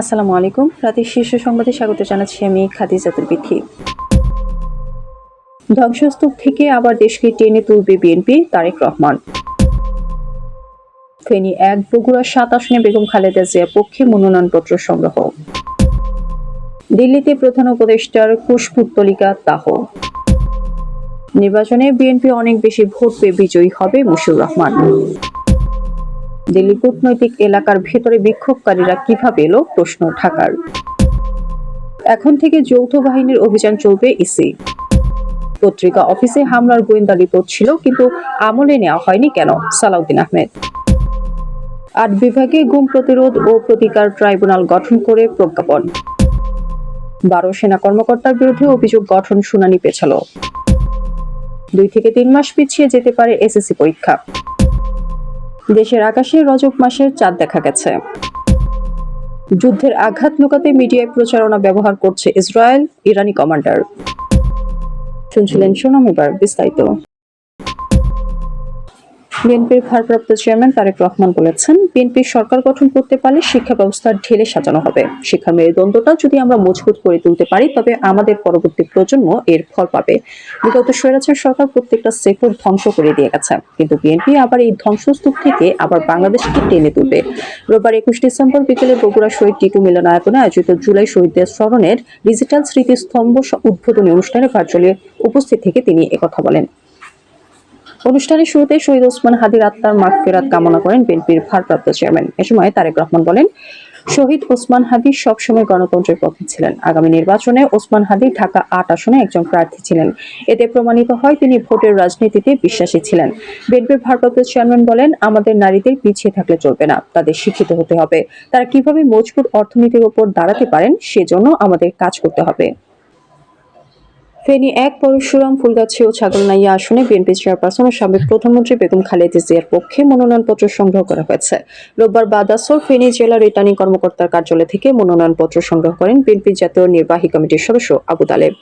আসসালামু আলাইকুম। রাতের শীর্ষ সংবাদে স্বাগত জানাচ্ছি আমি খাদিজাতুল বিথি ধ্বংসস্তূপ থেকে আবার দেশকে টেনে তুলবে বিএনপি তারেক রহমান। ফেনী এক, বগুড়া সাত আসনে বেগম খালেদা জিয়ার পক্ষে মনোনয়নপত্র সংগ্রহ। দিল্লিতে প্রধান উপদেষ্টার কুশপুত্তলিকা দাহ। নির্বাচনে বিএনপি অনেক বেশি ভোট পেয়ে বিজয়ী হবে মুশিউর রহমান। দিল্লি কূটনৈতিক এলাকার ভেতরে বিক্ষোভকারীরা কীভাবে এলো প্রশ্ন ঢাকার। এখন থেকে যৌথ বাহিনীর অভিযান চলবে ইসি। পত্রিকা অফিসে হামলার গোয়েন্দা রিপোর্ট ছিল, কিন্তু আমলে নেওয়া হয়নি কেন? সালাউদ্দিন আহমেদ। আট বিভাগে গুম প্রতিরোধ ও প্রতিকার ট্রাইব্যুনাল গঠন করে প্রজ্ঞাপন। বারো সেনা কর্মকর্তার বিরুদ্ধে অভিযোগ গঠন শুনানি পেছালো। দুই থেকে তিন মাস পিছিয়ে যেতে পারে এসএসসি পরীক্ষা। দেশের আকাশে রজব মাসের চাঁদ দেখা গেছে। যুদ্ধের আঘাত লুকাতে মিডিয়ায় প্রচারণা ব্যবহার করছে ইসরায়েল, ইরানি কমান্ডার। শুনছিলেন সোনাম এবার বিস্তারিত। বিএনপির ভারপ্রাপ্ত চেয়ারম্যান তারেক রহমান বলেছেন বিএনপি সরকার গঠন করতে পারলে শিক্ষা ব্যবস্থার ঢেলে সাজানো হবে। শিক্ষার মেরুদণ্ডটা যদি আমরা মজবুত করে তুলতে পারি, তবে আমাদের পরবর্তী প্রজন্ম এর ফল পাবে। বিগত স্বৈরাচার সরকার প্রত্যেকটা সেক্টর ধ্বংস করে দিয়ে গেছে। কিন্তু বিএনপি আবার এই ধ্বংসস্তূপ থেকে আবার বাংলাদেশকে টেনে তুলবে। রোববার একুশ ডিসেম্বর বিকেলে বগুড়া শহীদ টিটু মিলনায়তনে আয়োজিত জুলাই শহীদদের স্মরণের ডিজিটাল স্মৃতিস্তম্ভ উদ্বোধনী অনুষ্ঠানে ভার্চুয়ালি উপস্থিত থেকে তিনি একথা বলেন। অনুষ্ঠানের শুরুতে শহীদ ওসমান হাদির আত্মার মাগফিরাত কামনা করেন বিএনপির ভারপ্রাপ্ত চেয়ারম্যান। এ সময় তারেক রহমান বলেন, শহীদ ওসমান হাদি সবসময় গণতন্ত্রের পক্ষে ছিলেন। আগামী নির্বাচনে ওসমান হাদি ঢাকা আট আসনে একজন প্রার্থী ছিলেন। এতে প্রমাণিত হয় তিনি ভোটের রাজনীতিতে বিশ্বাসী ছিলেন। বিএনপির ভারপ্রাপ্ত চেয়ারম্যান বলেন, আমাদের নারীদের পিছিয়ে থাকলে চলবে না, তাদের শিক্ষিত হতে হবে। তারা কীভাবে মজবুত অর্থনীতির উপর দাঁড়াতে পারেন, সেজন্য আমাদের কাজ করতে হবে। ফেনী এক পরশুরাম, ফুলগাছি ও ছাগলনাইয়া আসনে বিএনপি চেয়ারপারসন ও সাবেক প্রধানমন্ত্রী বেগম খালেদা জিয়ার পক্ষে মনোনয়নপত্র সংগ্রহ করা হয়েছে। রোববার বাদাসর ফেনী জেলা রিটার্নিং কর্মকর্তার কার্যালয় থেকে মনোনয়নপত্র সংগ্রহ করেন বিএনপি জাতীয় নির্বাহী কমিটির সদস্য আবু তালেব।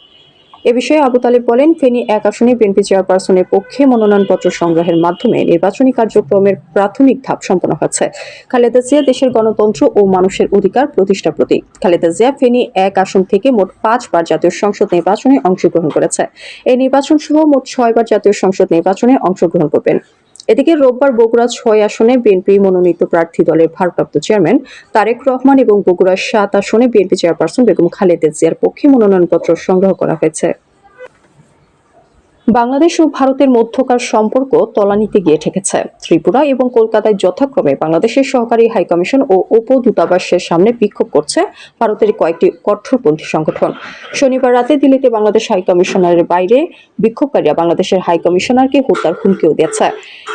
এ বিষয়ে আবু তালেব বলেন, ফেনী এক আসনে বিএনপি চেয়ারপারসনের পক্ষে মনোনয়নপত্র সংগ্রহের মাধ্যমে নির্বাচনী কার্যক্রমের প্রাথমিক ধাপ সম্পন্ন হচ্ছে। খালেদা জিয়া দেশের গণতন্ত্র ও মানুষের অধিকার প্রতিষ্ঠা প্রতীক। খালেদা জিয়া ফেনী এক আসন থেকে মোট পাঁচবার জাতীয় সংসদ নির্বাচনে অংশগ্রহণ করেছে। এই নির্বাচন সহ মোট ছয়বার জাতীয় সংসদ নির্বাচনে অংশগ্রহণ করবেন। এদিকে রোববার বগুড়া ছয় আসনে বিএনপি মনোনীত প্রার্থী দলের ভারপ্রাপ্ত চেয়ারম্যান তারেক রহমান এবং বগুড়া সাত আসনে বিএনপি চেয়ারপারসন বেগম খালেদা জিয়ার পক্ষে মনোনয়নপত্র সংগ্রহ করা হয়েছে। বাংলাদেশ ও ভারতের মধ্যকার সম্পর্ক তলানিতে গিয়ে ঠেকেছে। ত্রিপুরা এবং কলকাতায় যথাক্রমে বাংলাদেশের সহকারী হাইকমিশন ও উপ দূতাবাসের সামনে বিক্ষোভ করছে ভারতের কয়েকটি কঠোরপন্থী সংগঠন। শনিবার রাতে দিল্লিতে বাংলাদেশ হাইকমিশনারের বাইরে বিক্ষোভকারীরা বাংলাদেশের হাইকমিশনারকে হত্যার হুমকিও দিয়েছে।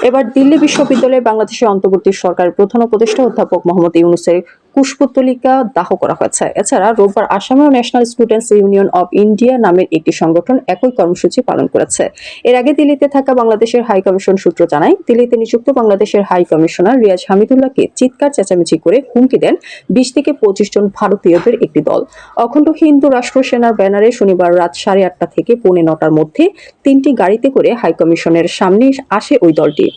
এবার দিল্লি বিশ্ববিদ্যালয়ে বাংলাদেশের অন্তর্বর্তী সরকারের প্রধান উপদেষ্টা অধ্যাপক মোহাম্মদ ইউনুসের কুশপুত্তলিকা দাহ করা হয়েছে। এছাড়া রোববার আসামেও national students union of India নামের একটি সংগঠন একই কর্মসূচি পালন করেছে। এর আগে দিল্লিতে থাকা বাংলাদেশের হাই কমিশন সূত্র জানায়, দিল্লিতে নিযুক্ত বাংলাদেশের হাই কমিশনার রিয়াজ হামিদুল্লাহকে চিৎকার, চেঁচামেচি করে হুমকি দেন বিশ থেকে পঁচিশ জন ভারতীয়দের একটি দল। অখণ্ড হিন্দু রাষ্ট্র সেনার ব্যানারে শনিবার রাত সাড়ে আটটা থেকে পৌনে নটার মধ্যে তিনটি গাড়িতে করে হাই কমিশনের সামনে আসে ওই দলটি।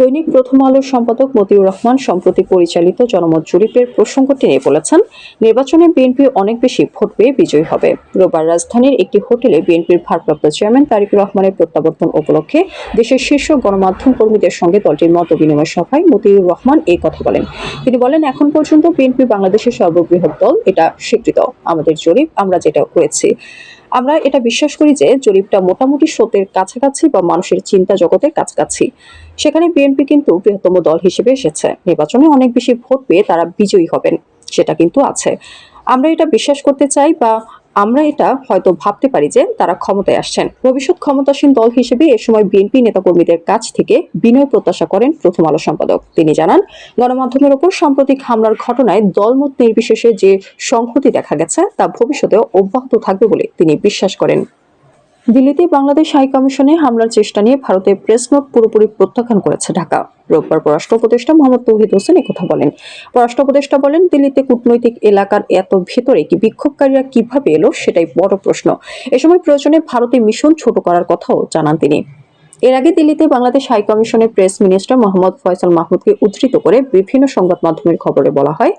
দৈনিক প্রথম আলোর সম্পাদক মতিউর রহমান সম্প্রতি পরিচালিত জনমত জরিপের প্রসঙ্গটি নিয়ে বলেছেন, নির্বাচনে বিএনপি অনেক বেশি ভোট পেয়ে বিজয়ী হবে। রোববার রাজধানীর একটি হোটেলে বিএনপির ভারপ্রাপ্ত চেয়ারম্যান তারিকুর রহমানের প্রত্যাবর্তন উপলক্ষে দেশের শীর্ষ গণমাধ্যম কর্মীদের সঙ্গে দলটির মত বিনিময় সভায় মতিউর রহমান এই কথা বলেন। তিনি বলেন, এখন পর্যন্ত বিএনপি বাংলাদেশের সর্ববৃহৎ দল, এটা স্বীকৃত। আমাদের জরিপ, আমরা যেটা করেছি। আমরা এটা বিশ্বাস করি যে জরিপটা মোটামুটি সত্যের কাছাকাছি বা মানুষের চিন্তা জগতের কাছাকাছি। সেখানে বিএনপি কিন্তু বৃহত্তম দল হিসেবে এসেছে। নির্বাচনে অনেক বেশি ভোট পেয়ে তারা বিজয়ী হবেন, সেটা কিন্তু আছে। আমরা এটা বিশ্বাস করতে চাই বা আমরা এটা হয়তো ভাবতে পারি যে তারা ক্ষমতায় আসছেন। ভবিষ্যৎ ক্ষমতাসীন দল হিসেবে এ সময় বিএনপি নেতাকর্মীদের কাছ থেকে বিনয় প্রত্যাশা করেন প্রথম আলো সম্পাদক। তিনি জানান, গণমাধ্যমের ওপর সাম্প্রতিক হামলার ঘটনায় দলমত নির্বিশেষে যে সংহতি দেখা গেছে, তা ভবিষ্যতেও অব্যাহত থাকবে বলে তিনি বিশ্বাস করেন। দিল্লিতে বাংলাদেশ হাই কমিশনে হামলার চেষ্টা নিয়ে ভারতের প্রেস নোট পুরোপুরি প্রত্যাখ্যান করেছে ঢাকা। রোববার পররাষ্ট্র উপদেষ্টা মোহাম্মদ তৌহিদ হোসেন কথা বলেন। পররাষ্ট্র উপদেষ্টা বলেন, দিল্লিতে কূটনৈতিক এলাকার এত ভেতরে কি বিক্ষোভকারীরা কীভাবে এলো সেটাই বড় প্রশ্ন। এ সময় প্রয়োজনে ভারতে মিশন ছোট করার কথাও জানান তিনি। এর আগে দিল্লিতে বাংলাদেশ হাই কমিশনের প্রেস মিনিস্টার মোহাম্মদ ফয়সাল মাহমুদকে উদ্ধৃত করে বিভিন্ন সংবাদ মাধ্যমের খবরে বলা হয়,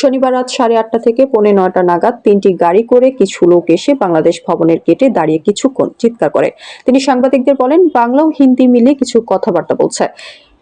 শনিবার রাত সাড়ে আটটা থেকে পৌনে নয়টা নাগাদ তিনটি গাড়ি করে কিছু লোক এসে বাংলাদেশ ভবনের গেটে দাঁড়িয়ে কিছুক্ষণ চিৎকার করে। তিনি সাংবাদিকদের বলেন, বাংলা ও হিন্দি মিলে কিছু কথাবার্তা বলছে।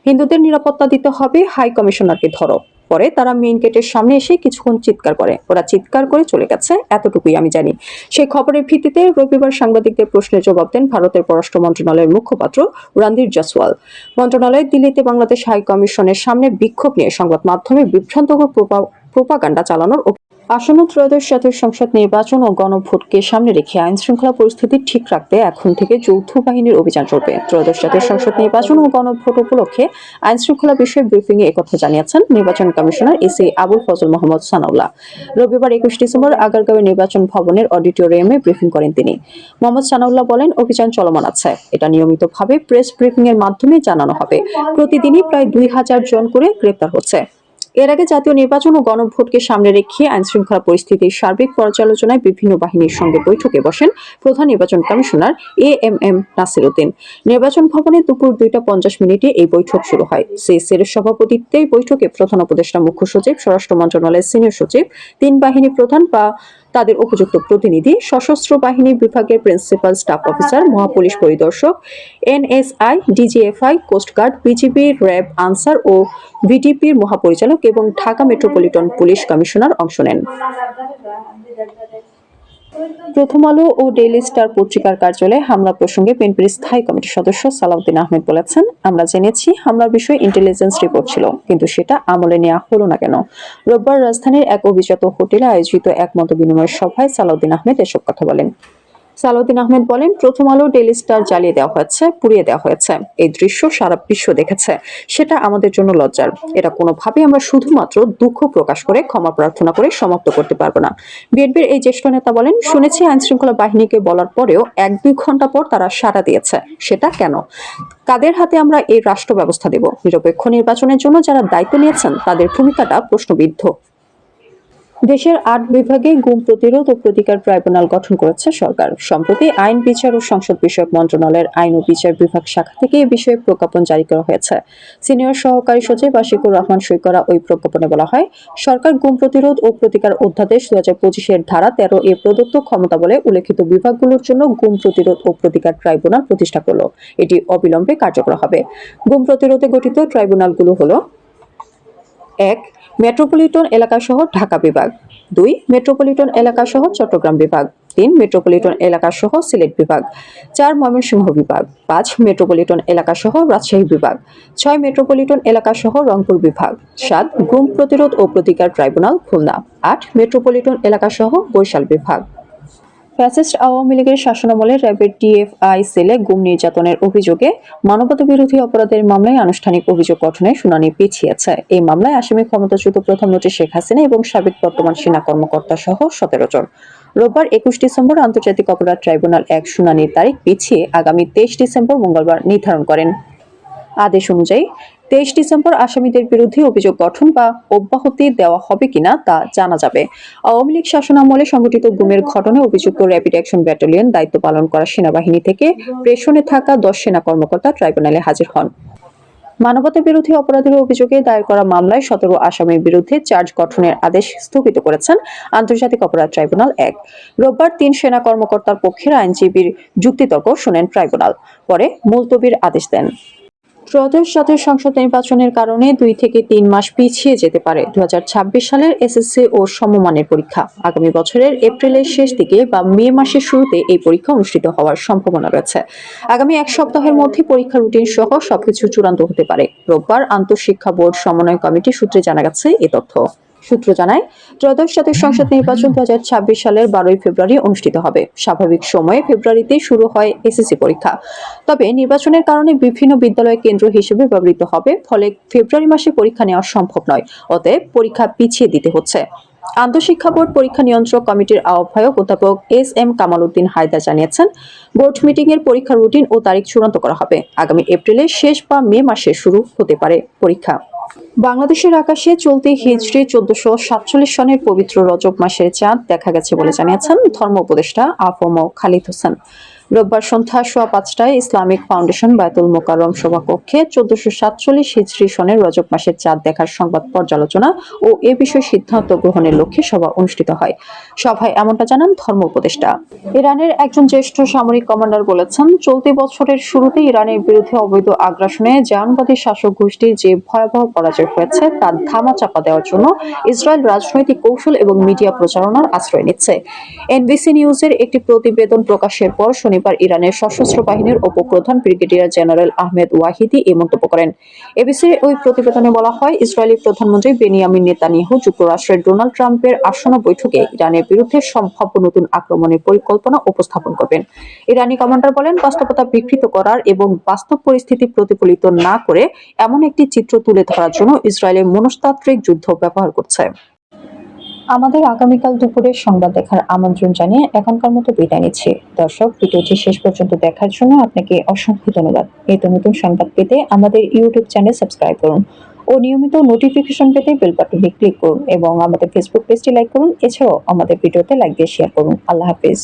হিন্দুদের নিরাপত্তা দিতে হবে, হাই কমিশনারকে ধরো। পরে তারা মেইন গেটের সামনে এসে কিছুক্ষণ চিৎকার করে। ওরা চিৎকার করে চলে গেছে, এতটুকুই আমি জানি। সেই খবরের ভিত্তিতে রবিবার সাংবাদিকদের প্রশ্নের জবাব দেন ভারতের পররাষ্ট্র মন্ত্রণালয়ের মুখপাত্র রণধীর জসওয়াল মন্ত্রণালয় দিল্লিতে বাংলাদেশ হাই কমিশনের সামনে বিক্ষোভ নিয়ে সংবাদ মাধ্যমে বিভ্রান্তকর প্রপা- প্রোপাগান্ডা চালানোর আসন্ন ত্রয়োদশ জাতীয় সংসদ নির্বাচন ও গণভোটকে সামনে রেখে আইন শৃঙ্খলা পরিস্থিতি ঠিক রাখতে এখন থেকে যৌথ বাহিনীর অভিযান চলবে। ত্রয়োদশ জাতীয় সংসদ নির্বাচন ও গণভোট উপলক্ষে আইন শৃঙ্খলা বিষয়ে ব্রিফিং এ একথা জানিয়েছেন নির্বাচন commissioner S A Abul Fazal Mohammad Sanaullah. রবিবার একুশ ডিসেম্বর আগারগাঁও নির্বাচন ভবনের অডিটোরিয়ামে ব্রিফিং করেন তিনি। মোহাম্মদ সানাউল্লাহ বলেন, অভিযান চলমান আছে। এটা নিয়মিতভাবে প্রেস ব্রিফিং এর মাধ্যমে জানানো হবে। প্রতিদিনই প্রায় দুই হাজার জন করে গ্রেপ্তার হচ্ছে। এর আগে জাতীয় নির্বাচন ও গণভোটকে সামনে রেখে আইন শৃঙ্খলা পরিস্থিতির সার্বিক পর্যালোচনায় বিভিন্ন বাহিনীর সঙ্গে বৈঠকে বসেন প্রধান নির্বাচন commissioner A M M Nasir Uddin নির্বাচন ভবনে দুপুর দুইটা পঞ্চাশ মিনিটে এই বৈঠক শুরু হয়। সিএসের সভাপতিত্বে বৈঠকে প্রধান উপদেষ্টা মুখ্য সচিব, স্বরাষ্ট্র মন্ত্রণালয়ের সিনিয়র সচিব, তিন বাহিনী প্রধান বা তাদের উপযুক্ত প্রতিনিধি, সশস্ত্র বাহিনী বিভাগের প্রিন্সিপাল, স্টাফ অফিসার, মহাপুলিশ পরিদর্শক, NSI, DGFI coastguard BGB, RAB Ansar ও ভিডিপির মহাপরিচালক এবং ঢাকা মেট্রোপলিটন পুলিশ কমিশনার অংশ নেন। প্রথম আলো ও ডেইলি স্টার পত্রিকার কার্যালয়ে হামলা প্রসঙ্গে বিএনপির স্থায়ী কমিটির সদস্য সালাউদ্দিন আহমেদ বলেছেন, আমরা জেনেছি হামলার বিষয়ে ইন্টেলিজেন্স রিপোর্ট ছিল, কিন্তু সেটা আমলে নেওয়া হলো না কেন? রোববার রাজধানীর এক অভিজাত হোটেলে আয়োজিত এক মত বিনিময় সভায় সালাউদ্দিন আহমেদ এসব কথা বলেন। সালাউদ্দিন আহমেদ বলেন প্রথম আলো ডেইলি স্টার জ্বালিয়ে দেওয়া হয়েছে, পুড়িয়ে দেওয়া হয়েছে। এই দৃশ্য সারা বিশ্ব দেখেছে। সেটা আমাদের জন্য লজ্জার। এটা কোনোভাবেই আমরা শুধুমাত্র দুঃখ প্রকাশ করে ক্ষমা প্রার্থনা করে সমাপ্ত করতে পারব না। বিএনপির এই জ্যেষ্ঠ নেতা বলেন, শুনেছি আইন শৃঙ্খলা বাহিনীকে বলার পরেও এক দুই ঘণ্টা পর তারা সাড়া দিয়েছে। সেটা কেন? কাদের হাতে আমরা এই রাষ্ট্র ব্যবস্থা দেব? নিরপেক্ষ নির্বাচনের জন্য যারা দায়িত্ব নিয়েছেন, তাদের ভূমিকাটা প্রশ্নবিদ্ধ। দেশের আট বিভাগে গুম প্রতিরোধ ও প্রতিকার ট্রাইব্যুনাল গঠন করেছে সরকার। সম্প্রতি আইন, বিচার ও সংসদ বিষয়ক মন্ত্রণালয়ের আইন ও বিচার বিভাগ শাখা থেকে এই বিষয়ে প্রজ্ঞাপন জারি করা হয়েছে। সিনিয়র সহকারী সচিব আশিকুর রহমান সই করা ওই প্রজ্ঞাপনে বলা হয়, সরকার গুম প্রতিরোধ ও প্রতিকার অধ্যাদেশ দু হাজার পঁচিশের ধারা তেরো এ প্রদত্ত ক্ষমতা বলে উল্লেখিত বিভাগগুলোর জন্য গুম প্রতিরোধ ও প্রতিকার ট্রাইব্যুনাল প্রতিষ্ঠা করল। এটি অবিলম্বে কার্যকর হবে। গুম প্রতিরোধে গঠিত ট্রাইব্যুনালগুলো হলো এক, মেট্রোপলিটন এলাকাসহ ঢাকা বিভাগ। দুই, মেট্রোপলিটন এলাকাসহ চট্টগ্রাম বিভাগ। তিন, মেট্রোপলিটন এলাকাসহ সিলেট বিভাগ। চার, ময়মনসিংহ বিভাগ। পাঁচ, মেট্রোপলিটন এলাকাসহ রাজশাহী বিভাগ। ছয়, মেট্রোপলিটন এলাকাসহ রংপুর বিভাগ। সাত, গুম প্রতিরোধ ও প্রতিকার ট্রাইব্যুনাল খুলনা। আট, মেট্রোপলিটন এলাকাসহ বরিশাল বিভাগ। ফ্যাসিস্ট আওয়ামী লীগের শাসনামলে র্যাবের ডিএফআই সেলে গুম নির্যাতনের অভিযোগে মানবতা বিরোধী অপরাধের মামলায় আনুষ্ঠানিক অভিযোগ গঠনে শুনানি পিছিয়েছে। এই মামলায় আসামি ক্ষমতাচ্যুত প্রধানমন্ত্রী শেখ হাসিনা এবং সাবেক বর্তমান সেনা কর্মকর্তা সহ সতেরো জন। রোববার একুশ ডিসেম্বর আন্তর্জাতিক অপরাধ ট্রাইব্যুনাল এক শুনানির তারিখ পিছিয়ে আগামী তেইশ ডিসেম্বর মঙ্গলবার নির্ধারণ করেন। আদেশ অনুযায়ী তেইশ ডিসেম্বর আসামিদের বিরুদ্ধে অভিযোগ গঠন বা অব্যাহতি দেওয়া হবে কিনা তা জানা যাবে। আওয়ামী লীগ শাসনামলে সংঘটিত গুমের ঘটনায় অভিযুক্ত র্যাপিড অ্যাকশন ব্যাটালিয়ন দায়িত্ব পালন করা সেনাবাহিনী থেকে প্রেষণে থাকা দশ সেনা কর্মকর্তা ট্রাইব্যুনালে হাজির হন। মানবতা বিরোধী অপরাধের অভিযোগে দায়ের করা মামলায় সতেরো আসামির বিরুদ্ধে চার্জ গঠনের আদেশ স্থগিত করেছেন আন্তর্জাতিক অপরাধ ট্রাইব্যুনাল এক। রোববার তিন সেনা কর্মকর্তার পক্ষের আইনজীবীর যুক্তিতর্ক শুনেন ট্রাইব্যুনাল, পরে মুলতবির আদেশ দেন। ত্রয়োদশ জাতীয় সংসদ নির্বাচনের কারণে দুই থেকে তিন মাস পিছিয়ে যেতে পারে। দুই হাজার ছাব্বিশ সালের এসএসসি ও সমমানের পরীক্ষা। আগামী বছরের এপ্রিলের শেষ দিকে বা মে মাসের শুরুতে এই পরীক্ষা অনুষ্ঠিত হওয়ার সম্ভাবনা রয়েছে। আগামী এক সপ্তাহের মধ্যে পরীক্ষা রুটিন সহ সবকিছু চূড়ান্ত হতে পারে। রোববার আন্তঃশিক্ষা বোর্ড সমন্বয় কমিটি সূত্রে জানা গেছে এ তথ্য। সূত্র জানায়, ত্রয়োদশ জাতীয় সংসদ নির্বাচন দুই হাজার ছাব্বিশ সালের বারোই ফেব্রুয়ারি অনুষ্ঠিত হবে। স্বাভাবিক সময়ে ফেব্রুয়ারিতে শুরু হয় এসএসসি পরীক্ষা। তবে নির্বাচনের কারণে বিভিন্ন বিদ্যালয় কেন্দ্র হিসেবে ব্যবহৃত হবে, ফলে ফেব্রুয়ারি মাসে পরীক্ষা নেওয়া সম্ভব নয়। অতএব পরীক্ষা পিছিয়ে দিতে হচ্ছে। আন্তঃশিক্ষা বোর্ড পরীক্ষা নিয়ন্ত্রক কমিটির আহ্বায়ক অধ্যাপক এস এম কামাল উদ্দিন হায়দার জানিয়েছেন, বোর্ড মিটিং এর পরীক্ষার রুটিন ও তারিখ চূড়ান্ত করা হবে। আগামী এপ্রিলের শেষ বা মে মাসে শুরু হতে পারে পরীক্ষা। বাংলাদেশের আকাশে চলতি হিজড়ি চোদ্দশো সাতচল্লিশ সনের পবিত্র রজব মাসের চাঁদ দেখা গেছে বলে জানিয়েছেন ধর্ম উপদেষ্টা আফম খালিদ হোসেন। রোববার সন্ধ্যা সোয়া পাঁচটায় ইসলামিক ফাউন্ডেশন বায়তুল মোকাররম সভাকক্ষে চোদ্দশো সাতচল্লিশ হিজড়ি সনের রজব মাসের চাঁদ দেখার সংবাদ পর্যালোচনা ও এ বিষয়ে সিদ্ধান্ত গ্রহণের লক্ষ্যে সভা অনুষ্ঠিত হয়। সভায় এমনটা জানান ধর্ম উপদেষ্টা। ইরানের একজন জ্যেষ্ঠ সামরিক কমান্ডার বলেছেন, চলতি বছরের শুরুতে ইরানের বিরুদ্ধে অবৈধ আগ্রাসনে জায়নবাদী শাসক গোষ্ঠীর যে ভয়াবহ পরাজয় হয়েছে, তার ধামা চাপা দেওয়ার জন্য ইসরায়েল রাজনৈতিক কৌশল এবং মিডিয়া প্রচারণার আশ্রয় নিচ্ছে। এনবিসি নিউজের একটি প্রতিবেদন প্রকাশের পর শনিবার ইরানের সশস্ত্র বাহিনীর উপপ্রধান ব্রিগেডিয়ার জেনারেল আহমেদ ওয়াহিদি এই মন্তব্য করেন। এবিসির ওই প্রতিবেদনে বলা হয়, ইসরায়েলি প্রধানমন্ত্রী বেনিয়ামিন নেতানিয়াহু যুক্তরাষ্ট্রের ডোনাল্ড ট্রাম্পের আসন্ন বৈঠকে ইরানের বিরুদ্ধে সম্ভাব্য নতুন আক্রমণের পরিকল্পনা উপস্থাপন করবেন। ইরানি কমান্ডার বলেন, বাস্তবতা বিকৃত করার এবং বাস্তব পরিস্থিতি প্রতিফলিত না করে এমন একটি চিত্র তুলে ধরার জন্য ইসরায়েলের মনস্তাত্ত্বিক যুদ্ধ ব্যবহার করছে। আমাদের আগামীকাল দুপুরের সংবাদ দেখার আমন্ত্রণ জানিয়ে এখনকার মতো বিদায় নিচ্ছি। দর্শক, ভিডিওটি শেষ পর্যন্ত দেখার জন্য আপনাকে অসংখ্য ধন্যবাদ। এই তো নতুন সংবাদ পেতে আমাদের ইউটিউব চ্যানেল সাবস্ক্রাইব করুন ও নিয়মিত নোটিফিকেশন পেতে বেল বাটনে ক্লিক করুন এবং আমাদের ফেসবুক পেজটি লাইক করুন। এছাড়াও আমাদের ভিডিওতে লাইক দিয়ে শেয়ার করুন। আল্লাহ হাফিজ।